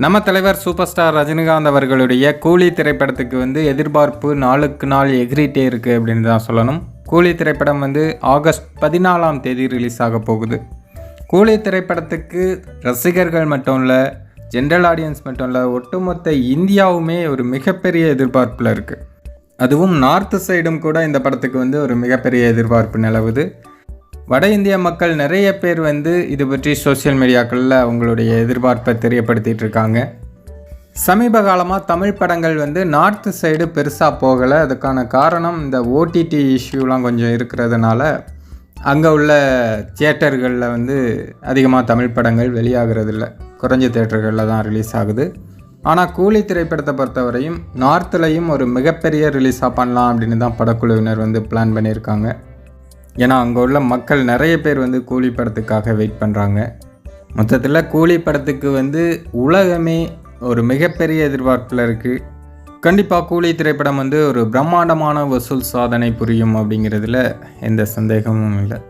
நம்ம தலைவர் super star Rajinikanth அவர்களுடைய கூலி திரைப்படத்துக்கு வந்து எதிர்பார்ப்பு நாளுக்கு நாள் எகிரிட்டே இருக்குது அப்படின்னு தான் சொல்லணும். கூலி திரைப்படம் வந்து ஆகஸ்ட் பதினாலாம் தேதி ரிலீஸ் ஆக போகுது. கூலி திரைப்படத்துக்கு ரசிகர்கள் மட்டும் இல்லை ஜென்ரல் ஆடியன்ஸ் மட்டும் இல்லை ஒட்டுமொத்த இந்தியாவுமே ஒரு மிகப்பெரிய எதிர்பார்ப்பில் இருக்குது அதுவும் நார்த்து சைடும் கூட இந்த படத்துக்கு வந்து ஒரு மிகப்பெரிய எதிர்பார்ப்பு நிலவுது. வட இந்திய மக்கள் நிறைய பேர் வந்து இது பற்றி சோஷியல் மீடியாக்களில் அவங்களுடைய எதிர்பார்ப்பை தெரியப்படுத்திகிட்டு இருக்காங்க. சமீப காலமாக தமிழ் படங்கள் வந்து நார்த்து சைடு பெருசாக போகலை. அதுக்கான காரணம் இந்த ஓடிடி இஷ்யூலாம் கொஞ்சம் இருக்கிறதுனால அங்கே உள்ள தியேட்டர்களில் வந்து அதிகமாக தமிழ் படங்கள் வெளியாகிறதில்ல. குறைஞ்ச தியேட்டர்களில் தான் ரிலீஸ் ஆகுது. ஆனால் கூலி திரைப்படத்தை பொறுத்தவரையும் நார்த்துலையும் ஒரு மிகப்பெரிய ரிலீஸாக பண்ணலாம் அப்படின்னு தான் படக்குழுவினர் வந்து பிளான் பண்ணியிருக்காங்க. ஏன்னா அங்கே உள்ள மக்கள் நிறைய பேர் வந்து கூலி படத்துக்காக வெயிட் பண்ணுறாங்க மொத்தத்தில் கூலி படத்துக்கு வந்து உலகமே ஒரு மிகப்பெரிய எதிர்பார்ப்பில் இருக்குது கண்டிப்பாக கூலி திரைப்படம் வந்து ஒரு பிரம்மாண்டமான வசூல் சாதனை புரியும் அப்படிங்கிறதுல எந்த சந்தேகமும் இல்லை.